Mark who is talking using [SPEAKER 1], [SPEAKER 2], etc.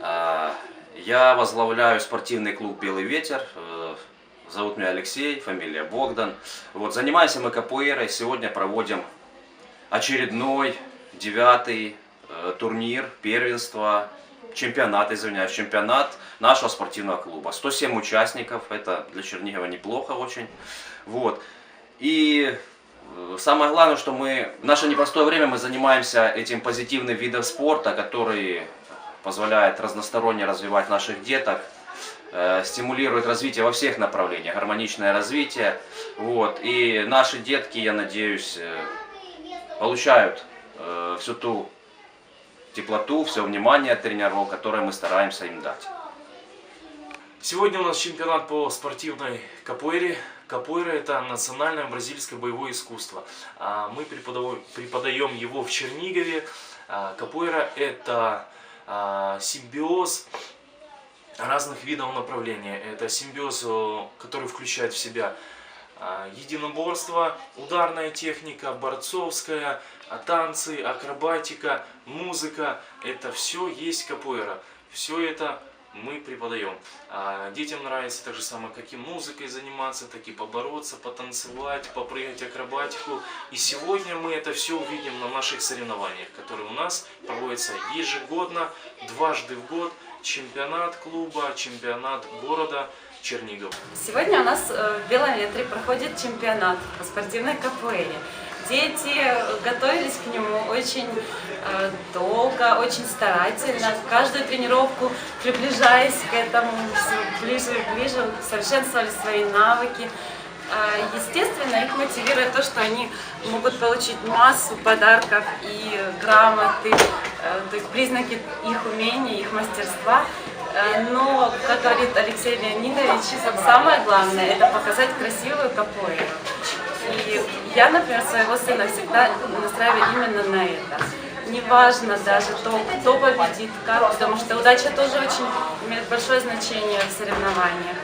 [SPEAKER 1] А, Я возглавляю спортивный клуб «Белый ветер». Э, Зовут меня Алексей, фамилия Богдан. Вот, занимаемся мы капуэрой. Сегодня проводим очередной, девятый э, турнир, первенство, чемпионат, извиняюсь, чемпионат нашего спортивного клуба. 107 участников, это для Чернигова неплохо очень. Вот. И самое главное, что мы в наше непростое время мы занимаемся этим позитивным видом спорта, который позволяет разносторонне развивать наших деток, э, стимулирует развитие во всех направлениях, гармоничное развитие. Вот. И наши детки, я надеюсь, э, получают э, всю ту теплоту, все внимание от тренеров, которое мы стараемся им дать.
[SPEAKER 2] Сегодня у нас чемпионат по спортивной капуэре. Капуэра это национальное бразильское боевое искусство. А, Мы преподаем, его в Чернигове. А, Капуэра это а, симбиоз разных видов направления. Это симбиоз, э, который включает в себя единоборство, ударная техника, борцовская, танцы, акробатика, музыка. Это все есть капуэра. Все это мы преподаем. А, Детям нравится так же самое, как и музыкой заниматься, так и побороться, потанцевать, попрыгать акробатику. И сегодня мы это все увидим на наших соревнованиях, которые у нас проводятся ежегодно, дважды в год. Чемпионат клуба, чемпионат города Чернигов.
[SPEAKER 3] Сегодня у нас э, в Белом ветре проходит чемпионат по спортивной капуэре. Дети готовились к нему очень э, долго, очень старательно. Каждую тренировку, приближаясь к этому все ближе и ближе, совершенствовали свои навыки. Э, Естественно, их мотивирует то, что они могут получить массу подарков и грамоты, э, то есть признаки их умения, их мастерства. Но, как говорит Алексей Леонидович, самое главное – это показать красивую капоэйру. И я, например, своего сына всегда настраиваю именно на это. Неважно даже то, кто победит, как, потому что удача тоже очень имеет большое значение в соревнованиях.